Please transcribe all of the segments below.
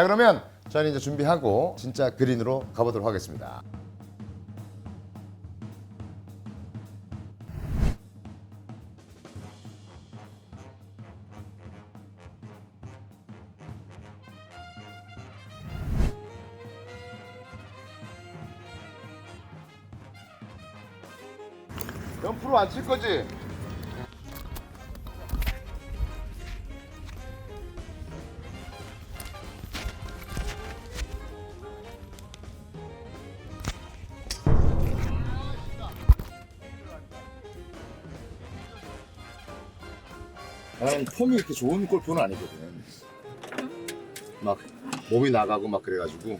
자 그러면 저는 이제 준비하고 진짜 그린으로 가보도록 하겠습니다. 연프로 안 칠 거지? 나는 폼이 이렇게 좋은 골프는 아니거든. 막 몸이 나가고 막 그래가지고.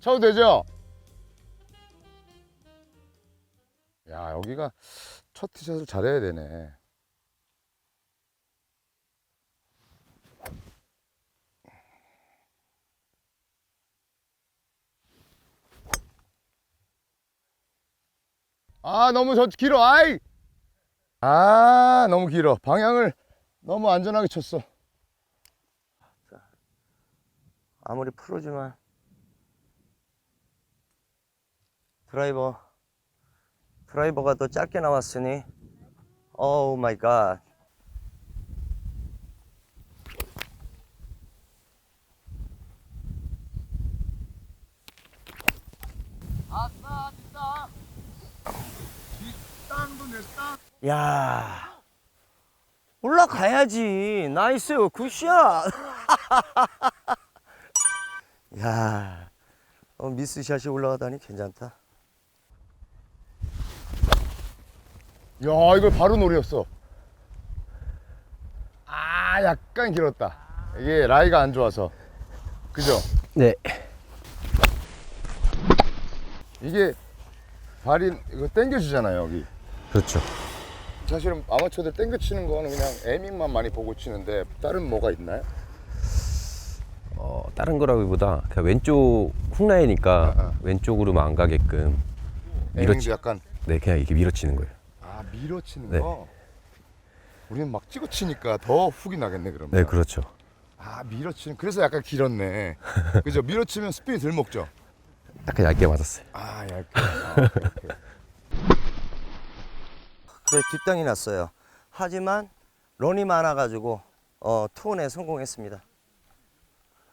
쳐도 되죠? 첫 티샷을 잘해야 되네. 아 너무 저 길어. 아이! 아 너무 길어. 방향을 너무 안전하게 쳤어. 아무리 프로지만 드라이버 드라이버가 더 짧게 나왔으니 오우 마이 갓. 야 올라가야지. 나이스 굿샷. 야 어, 미스샷이 올라가다니 괜찮다 야 이걸 바로 노렸어 아 약간 길었다 이게 라이가 안 좋아서 그죠? 네 이게 발이 이거 당겨주잖아요 여기 그렇죠 사실은 아마추어들 당겨 치는 거는 그냥 에밍만 많이 보고 치는데 다른 뭐가 있나요? 어, 다른 거라기보다 그냥 왼쪽 훅라이니까 아, 아. 왼쪽으로 만 안 가게끔 에밍도 밀어치, 약간 네 그냥 이렇게 밀어치는 거예요. 아 밀어치는 네. 거? 우리는 막 찍어 치니까 더 훅이 나겠네 그러면. 네 그렇죠. 아 밀어치는 그래서 약간 길었네. 그죠? 밀어치면 스피드 덜 먹죠? 약간 얇게 맞았어요. 아 얇게. 아, 오케이, 오케이. 그래 뒷땅이 났어요. 하지만 런이 많아가지고 어, 투혼에 성공했습니다.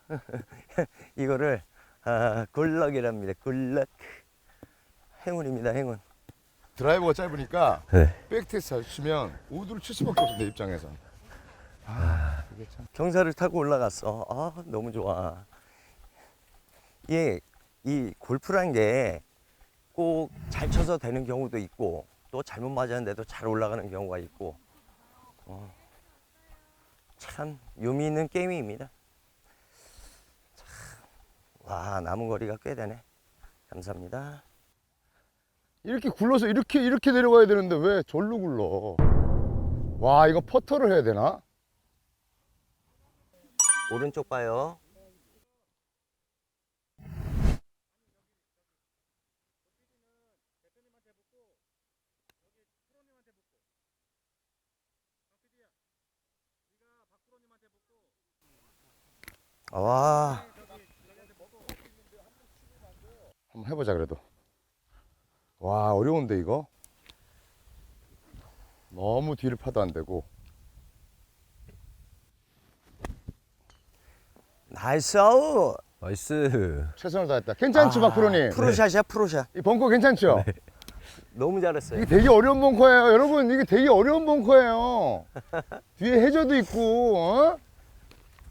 이거를 아, 굴럭이랍니다. 굴럭. 행운입니다 행운 드라이버가 짧으니까 네. 백테스트 잘 치면 우드를 칠 수밖에 없어 내 입장에서. 아 그게 참. 경사를 타고 올라갔어. 아 너무 좋아. 예, 이 골프란 게 꼭 잘 쳐서 되는 경우도 있고 또 잘못 맞았는데도 잘 올라가는 경우가 있고. 어, 참 유미 있는 게임입니다. 참, 와 남은 거리가 꽤 되네. 감사합니다 이렇게 굴러서 이렇게 이렇게 내려가야 되는데 왜 절로 굴러? 와 이거 퍼터를 해야 되나? 오른쪽 봐요. 와. 한번 해보자 그래도 와 어려운데 이거? 너무 뒤를 파도 안 되고. 나이스 아웃! 나이스. 최선을 다했다. 괜찮죠 박프로님 프로샷이야 프로샷. 이 벙커 괜찮죠? 너무 잘했어요. 이게 되게 어려운 벙커예요. 여러분 이게 되게 어려운 벙커예요. 뒤에 해저도 있고 어?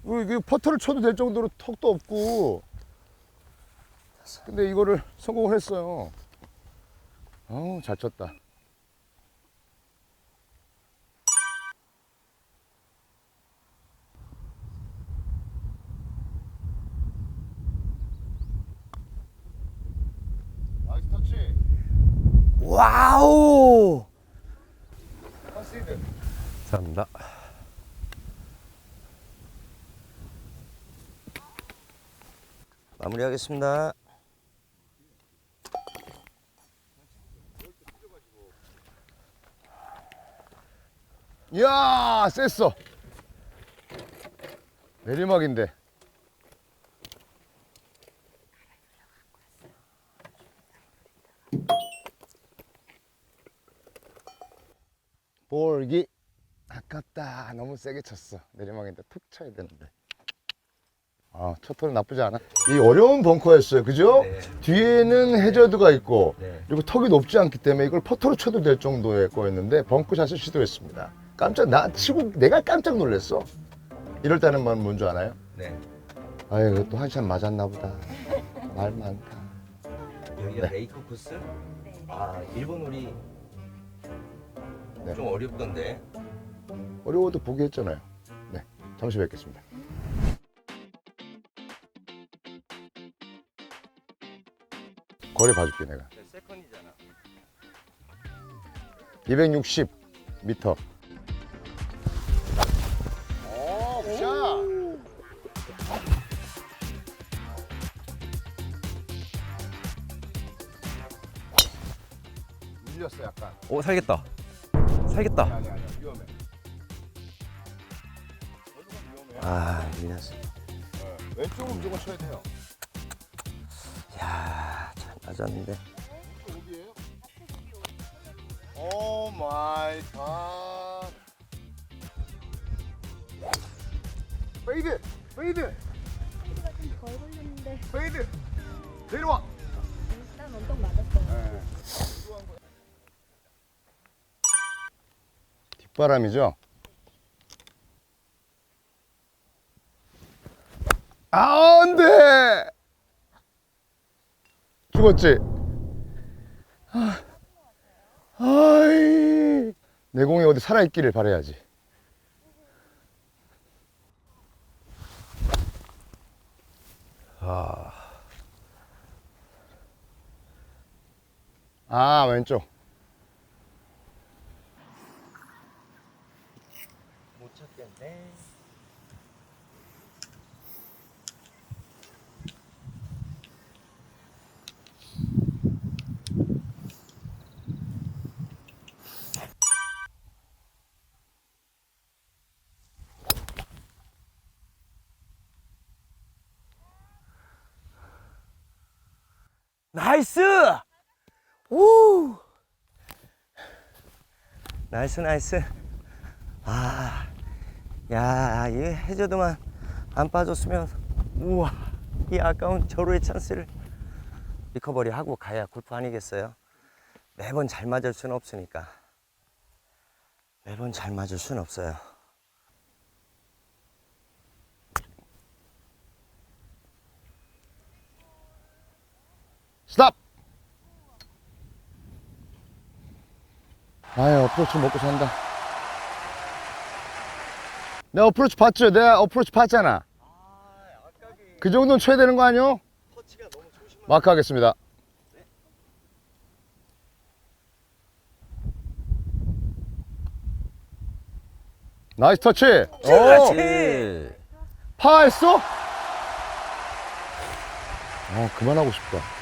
그리고 이게 퍼터를 쳐도 될 정도로 턱도 없고. 근데 이거를 성공을 했어요 어우 잘 쳤다. 나이스 터치. 와우! 감사합니다. 마무리하겠습니다. 이야, 셌어. 내리막인데. 볼기 아깝다. 너무 세게 쳤어. 내리막인데 툭 쳐야 되는데. 아, 첫홀 나쁘지 않아. 이 어려운 벙커였어요. 그죠? 네. 뒤에는 해저드가 있고 네. 그리고 턱이 높지 않기 때문에 이걸 퍼터로 쳐도 될 정도의 거였는데 벙커샷을 시도했습니다. 깜짝 나 치고 내가 깜짝 놀랐어. 이럴 때는 뭐뭔줄 알아요? 네. 아유 또한샷 맞았나 보다. 말 많다. 여기가 네. 레이크 코스? 아, 일본 홀이 네. 좀 어렵던데. 어려워도 포기했잖아요. 네, 잠시 뵙겠습니다. 거리 봐줄게 내가. 세컨이잖아. 260 미터. 밀렸어 약간. 오 살겠다. 살겠다. 아니 아니 위험해. 아, 밀렸어. 네. 왼쪽은 무조건 쳐야 돼요. 야, 잘 맞았는데. 어디예요? 오 마이 갓. 페이드, 페이드, 소리가 좀 덜 걸렸는데 페이드. 내려와. 일단 언덕 맞았어요. 뒷바람이죠. 아, 안 돼! 죽었지? 아, 아이. 내 공이 어디 살아있기를 바라야지. 아 아, 왼쪽. 못 찾겠네. 나이스! 오! 나이스 나이스. 아, 야, 이 해저드만 안 빠졌으면, 우와, 이 아까운 절호의 찬스를 리커버리 하고 가야 골프 아니겠어요? 매번 잘 맞을 수는 없으니까. 매번 잘 맞을 수는 없어요. 스탑! 아유, 어프로치 먹고 산다. 내가 어프로치 봤죠? 내가 어프로치 봤잖아. 그 정도는 쳐야 되는 거 아니요? 마크 하겠습니다. 나이스 터치. 오. 파했어? 어, 그만하고 싶다.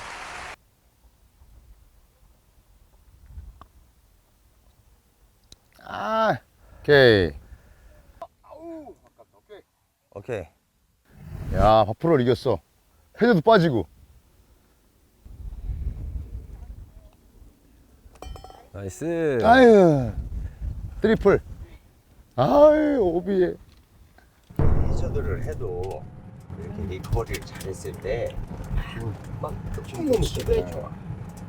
아, 오케이. 오케이. 야, 바프로를 이겼어. 헤드도 빠지고. 나이스. 아유, 트리플. 아유, 오비에. 해저드를 해도 이렇게 리커버리를 잘했을 때막 조금 기분이 좋아.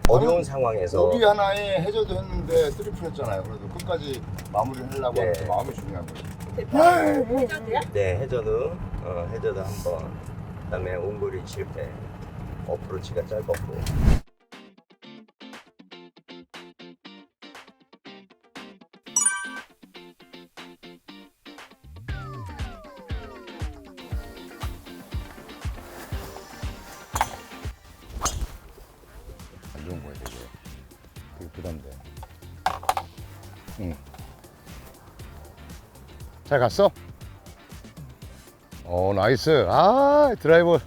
어려운 상황에서 오비 하나에 해저드 했는데 트리플 했잖아요. 그래도 끝까지 마무리를 하려고 하는 그 네. 마음이 중요한 거지. 네, 해저드, 어, 해저드 한 번, 그다음에 옹골이 실패, 어프로치가 짧았고. 좋은 거야, 되게. 되게 부담돼. 응. 잘 갔어? 어, 나이스. 아, 드라이버.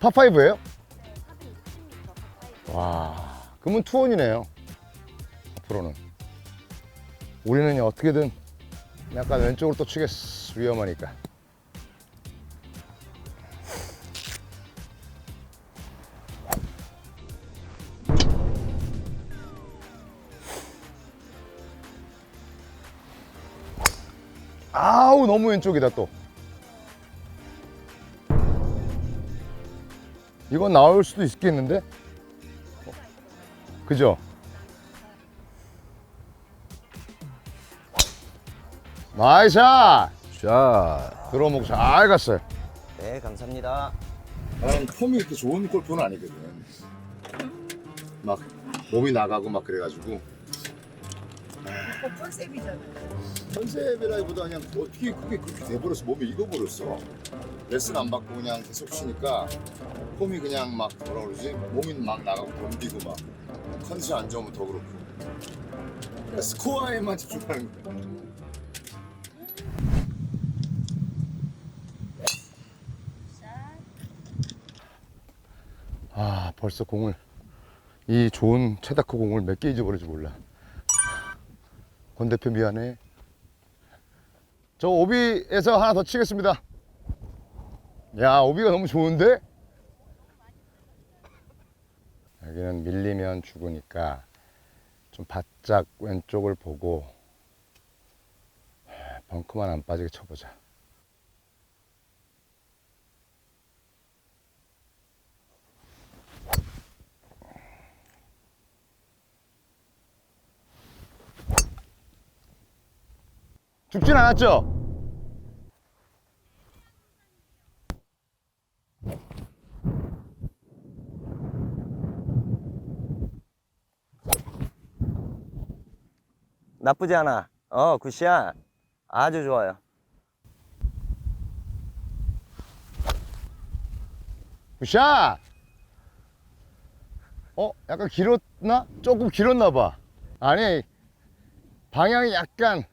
파5예요? 와, 그러면 투혼이네요. 앞으로는. 우리는 어떻게든 약간 왼쪽으로 또 치겠어. 위험하니까. 아우, 너무 왼쪽이다 또. 이건 나올 수도 있겠는데? 어, 그죠? 나이스 샷! 샷. 들어먹고 잘 갔어요. 네, 감사합니다. 나는 폼이 이렇게 좋은 골프는 아니거든. 막 몸이 나가고 막 그래가지고. 컨셉이라기보다 그냥 어떻게 그게 그렇게 돼버렸어. 몸이 익어버렸어. 레슨 안 받고 그냥 계속 치니까 폼이 그냥 막 뭐라 그러지? 몸이 막 나가고 덤비고 막 컨디션 안 좋으면 더 그렇고. 그냥 스코어에만 집중하는 거야. 아 벌써 공을 이 좋은 최다크 공을 몇 개 잊어버릴지 몰라 권 대표 미안해. 저 오비에서 하나 더 치겠습니다. 야 오비가 너무 좋은데? 여기는 밀리면 죽으니까 좀 바짝 왼쪽을 보고 벙커만 안 빠지게 쳐보자 죽진 않았죠? 나쁘지 않아. 어, 굿샷. 아주 좋아요. 굿샷! 어? 약간 길었나? 조금 길었나 봐. 아니, 방향이 약간.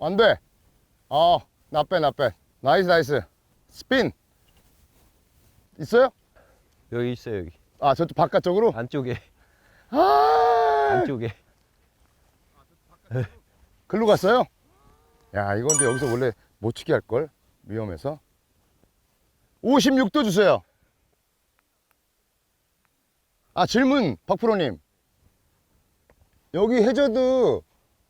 안 돼. 어, 나빼, 나빼. 나이스, 나이스. 스핀. 있어요? 여기 있어요 여기. 아, 저쪽 바깥쪽으로? 안쪽에 아, 안쪽에. 글로 갔어요? 야, 이건 근데 여기서 원래 못 치게 할걸? 위험해서. 56도 주세요. 아, 질문, 박프로님. 여기 해저드,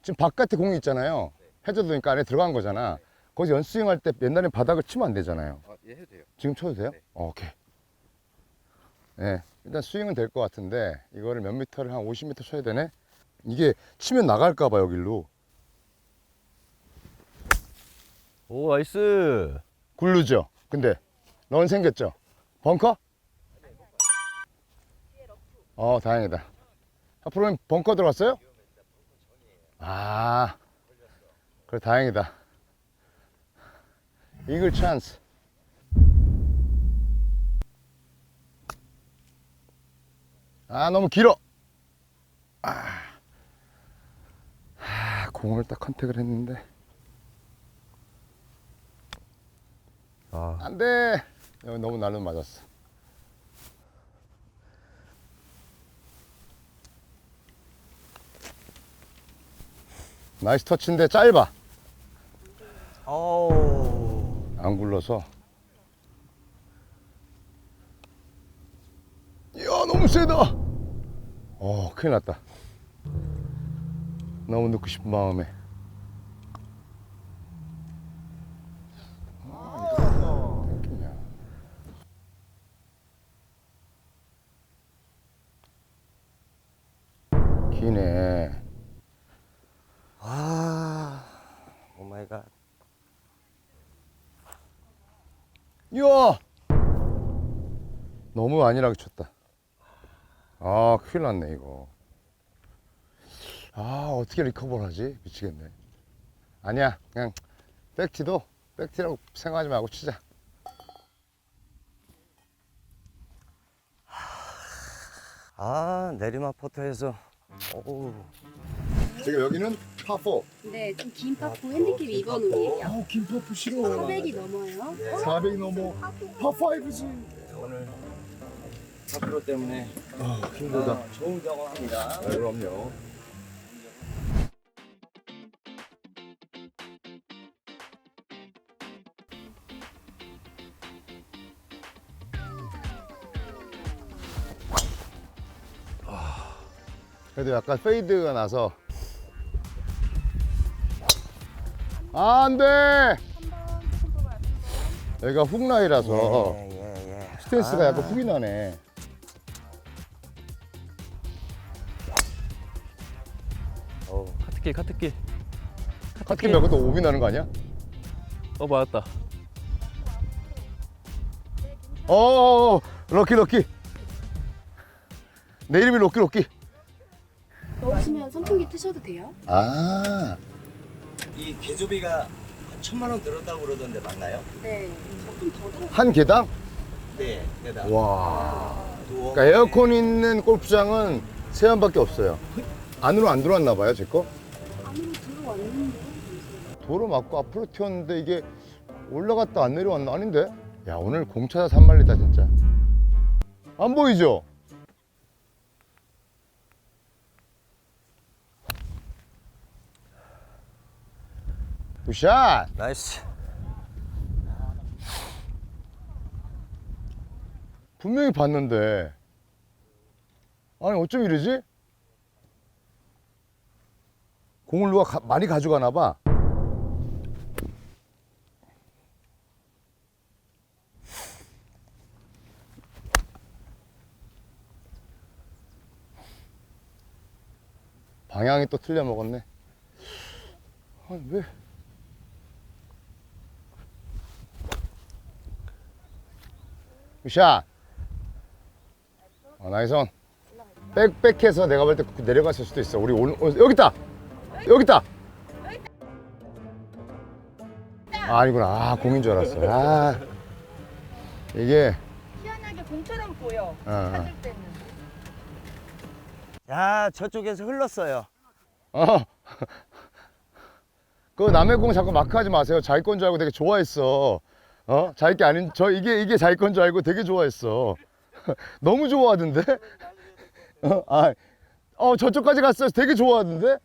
지금 바깥에 공이 있잖아요. 해저드니까 안에 들어간 거잖아. 거기서 연스윙 할 때 옛날엔 바닥을 치면 안 되잖아요. 예 해도 돼요. 지금 쳐도 돼요? 어, 오케이. 네, 일단 스윙은 될 것 같은데 이거를 몇 미터를 한 50m 쳐야 되네. 이게 치면 나갈까 봐 여기로 오 나이스. 굴르죠. 근데 런 생겼죠. 벙커? 어, 다행이다. 앞으로는 벙커 들어갔어요? 아, 그래 다행이다. 이글 찬스. 아, 너무 길어. 아, 아, 공을 딱 컨택을 했는데. 아 안 돼. 여기 너무 날로 맞았어. 나이스 터치인데 짧아. 어우. 안 굴러서. 이야, 너무 세다. 어, 큰일 났다. 너무 넣고 싶은 마음에. 너무 안일하게 쳤다. 아, 큰일 났네, 이거. 아, 어떻게 리커버를 하지? 미치겠네. 아니야, 그냥 백티도 백티라고 생각하지 말고 치자. 아, 내리막 포터에서. 어우. 지금 여기는 파4. 네, 좀 긴 파포 핸디캡 2번 홀이에요. 아, 긴 파포 싫어. 400이 넘어요. 400 넘어. 파5지. 오늘 파프로 때문에 아, 힘들다. 아, 좋은 경험합니다. 네, 그럼요. 그래도 약간 페이드가 나서 아, 안 돼! 여기가 훅라이라서 예, 예, 예. 스탠스가 아, 약간 훅이 나네. 카트길 카트길. 카트키 몇 것도 오비 나는 거 아니야? 어 맞았다. 어, 어, 어, 럭키 럭키. 내 이름이 럭키 럭키. 넣으시면 선풍기 트셔도 돼요. 아, 이 개조비가 한 천만 원 들었다고 그러던데 맞나요? 네, 조금 더 들어. 한 개당? 네, 게다. 와. 그러니까 에어컨 있는 골프장은 세안밖에 없어요. 안으로 안 들어왔나 봐요, 제 거. 도로 맞고 앞으로 튀었는데 이게 올라갔다 안 내려왔나 아닌데? 야 오늘 공 찾아 산말리다 진짜. 안 보이죠? 굿샷! 나이스. 분명히 봤는데 아니 어쩜 이러지? 공을 누가 가- 많이 가져가나 봐. 방향이 또 틀려 먹었네. 아니 왜? 굿샷 어, 나이선. 빽빽해서 내가 볼 때 내려갔을 수도 있어. 우리 오늘 어, 여기 있다 여기 있다 아, 아니구나 아 공인 줄 알았어 아 이게 희한하게 공처럼 보여. 어, 어. 찾을 때는. 야, 저쪽에서 흘렀어요. 어. 그 남의 공 자꾸 마크하지 마세요. 자기 건 줄 알고 되게 좋아했어. 어? 자기 게 아닌 저 이게 이게 자기 건 줄 알고 되게 좋아했어. 너무 좋아하던데? 어, 아, 어 저쪽까지 갔어요. 되게 좋아하던데?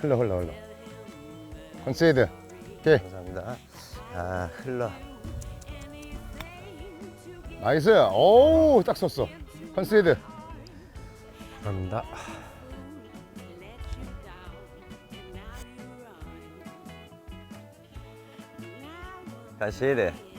흘러 흘러 흘러. 컨세이드. 오케이. 감사합니다. 아, 흘러. 나이스. 오우 딱 섰어. 컨세이드. 감사합니다. 가시야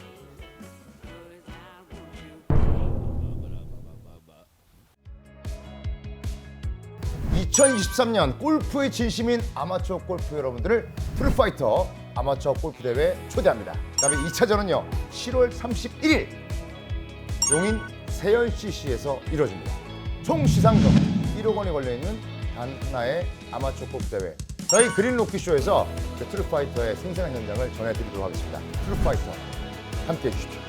2023년 골프의 진심인 아마추어 골프 여러분들을 풀파이터 아마추어 골프 대회에 초대합니다. 그다음에 2차전은요 10월 31일 용인 세연 CC에서 이루어집니다. 총 시상금 1억 원이 걸려 있는 단 하나의 아마추어 골프 대회. 저희 그린 로키 쇼에서 트루파이터의 생생한 현장을 전해드리도록 하겠습니다. 트루파이터 함께해 주십시오.